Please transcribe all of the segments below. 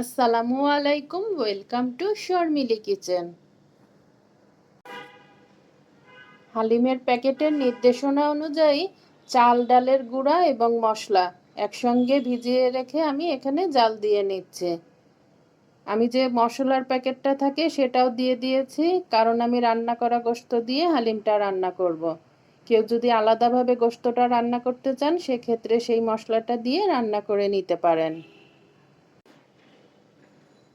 আসসালামু আলাইকুম, welcome to Sharmili kitchen. হালিমের প্যাকেটের নির্দেশনা অনুযায়ী চাল, ডালের গুঁড়া এবং মশলা একসঙ্গে ভিজিয়ে রেখে আমি এখানে জাল দিয়ে নিচ্ছি। আমি যে মশলার প্যাকেটটা থাকে সেটাও দিয়ে দিয়েছি, কারণ আমি রান্না করা গোস্ত দিয়ে হালিমটা রান্না করব। কেউ যদি আলাদাভাবে গোস্তটা রান্না করতে চান, সেক্ষেত্রে সেই মশলাটা দিয়ে রান্না করে নিতে পারেন।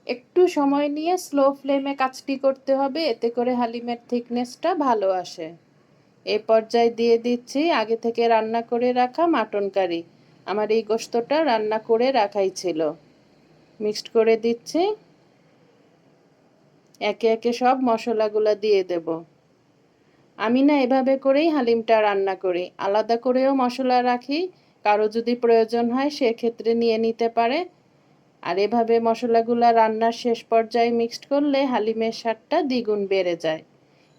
একটু সময় নিয়ে স্লো ফ্লেমে কাজটি করতে হবে, এতে করে হালিমের থিকনেসটা ভালো আসে। এ পর্যায়ে দিয়ে দিচ্ছি আগে থেকে রান্না করে রাখা মাটন কারি। আমার এই গোস্তটা রান্না করে রাখাই ছিল। মিক্সড করে দিচ্ছি। একে একে সব মশলাগুলো দিয়ে দেব। আমি না এভাবে করেই হালিমটা রান্না করি। আলাদা করেও মশলা রাখি। কারও যদি প্রয়োজন হয় সেক্ষেত্রে নিয়ে নিতে পারে। আর এভাবে মশলাগুলো রান্নার শেষ পর্যায়ে মিক্সড করলে হালিমের স্বাদটা দ্বিগুণ বেড়ে যায়।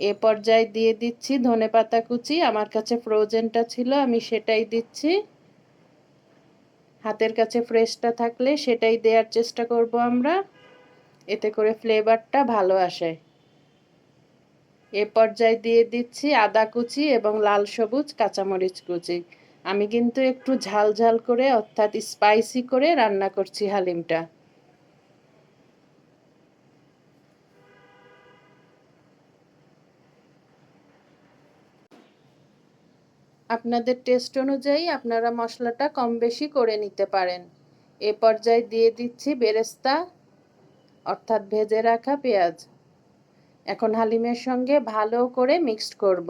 এ পর্যায়ে দিয়ে দিচ্ছি ধনে পাতা কুচি, আমার কাছে ফ্রোজেনটা ছিল, আমি সেটাই দিচ্ছি। হাতের কাছে ফ্রেশটা থাকলে সেটাই দেওয়ার চেষ্টা করব আমরা, এতে করে ফ্লেভারটা ভালো আসে। এ পর্যায়ে দিয়ে দিচ্ছি আদা কুচি এবং লাল সবুজ কাঁচামরিচ কুচি। আমি কিন্তু একটু ঝাল ঝাল করে, অর্থাৎ স্পাইসি করে রান্না করছি হালিমটা। আপনাদের টেস্ট অনুযায়ী আপনারা মশলাটা কম বেশি করে নিতে পারেন। এ পর্যায়ে দিয়ে দিচ্ছি বেরেস্তা, অর্থাৎ ভেজে রাখা পেঁয়াজ। এখন হালিমের সঙ্গে ভালো করে মিক্সড করব।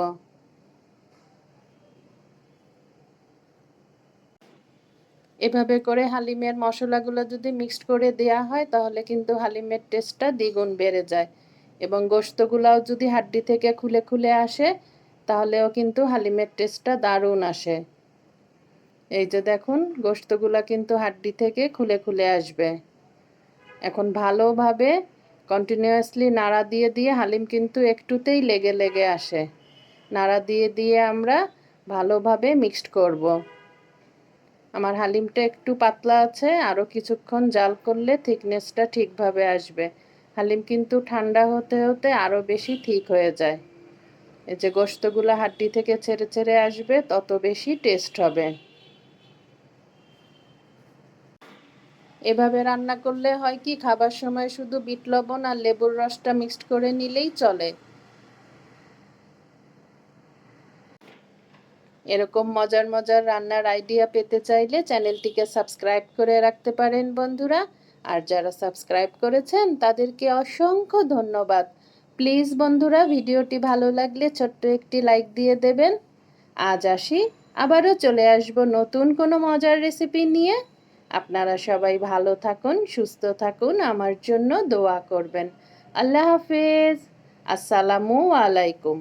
এভাবে করে হালিমের মশলাগুলো যদি মিক্সড করে দেয়া হয়, তাহলে কিন্তু হালিমের টেস্টটা দ্বিগুণ বেড়ে যায়। এবং গোস্তগুলাও যদি হাড্ডি থেকে খুলে খুলে আসে, তাহলেও কিন্তু হালিমের টেস্টটা দারুণ আসে। এই যে দেখুন গোস্তগুলা কিন্তু হাড্ডি থেকে খুলে খুলে আসবে। এখন ভালোভাবে কন্টিনিউয়াসলি নাড়া দিয়ে দিয়ে হালিম কিন্তু একটুতেই লেগে লেগে আসে। নাড়া দিয়ে দিয়ে আমরা ভালোভাবে মিক্সড করব। আমার হালিমটা একটু পাতলা আছে আরও কিছুক্ষণ জাল করলে থিকনেসটা ঠিকভাবে আসবে। হালিম কিন্তু ঠান্ডা হতে হতে আরও বেশি ঠিক হয়ে যায়। এই যে গোস্তগুলো হাড্ডি থেকে ছেড়ে ছেড়ে আসবে, তত বেশি টেস্ট হবে। এভাবে রান্না করলে হয় কি, খাবার সময় শুধু বিট লবণ আর লেবুর রসটা মিক্সড করে নিলেই চলে। এরকম মজার মজার রান্নার আইডিয়া পেতে চাইলে চ্যানেলটিকে সাবস্ক্রাইব করে রাখতে পারেন বন্ধুরা। আর যারা সাবস্ক্রাইব করেছেন, তাদেরকে অসংখ্য ধন্যবাদ। প্লিজ বন্ধুরা, ভিডিওটি ভালো লাগলে ছোট্ট একটি লাইক দিয়ে দেবেন। আজ আসি, আবারও চলে আসব নতুন কোনো মজার রেসিপি নিয়ে। আপনারা সবাই ভালো থাকুন, সুস্থ থাকুন, আমার জন্য দোয়া করবেন। আল্লাহ হাফেজ। আসসালামু আলাইকুম।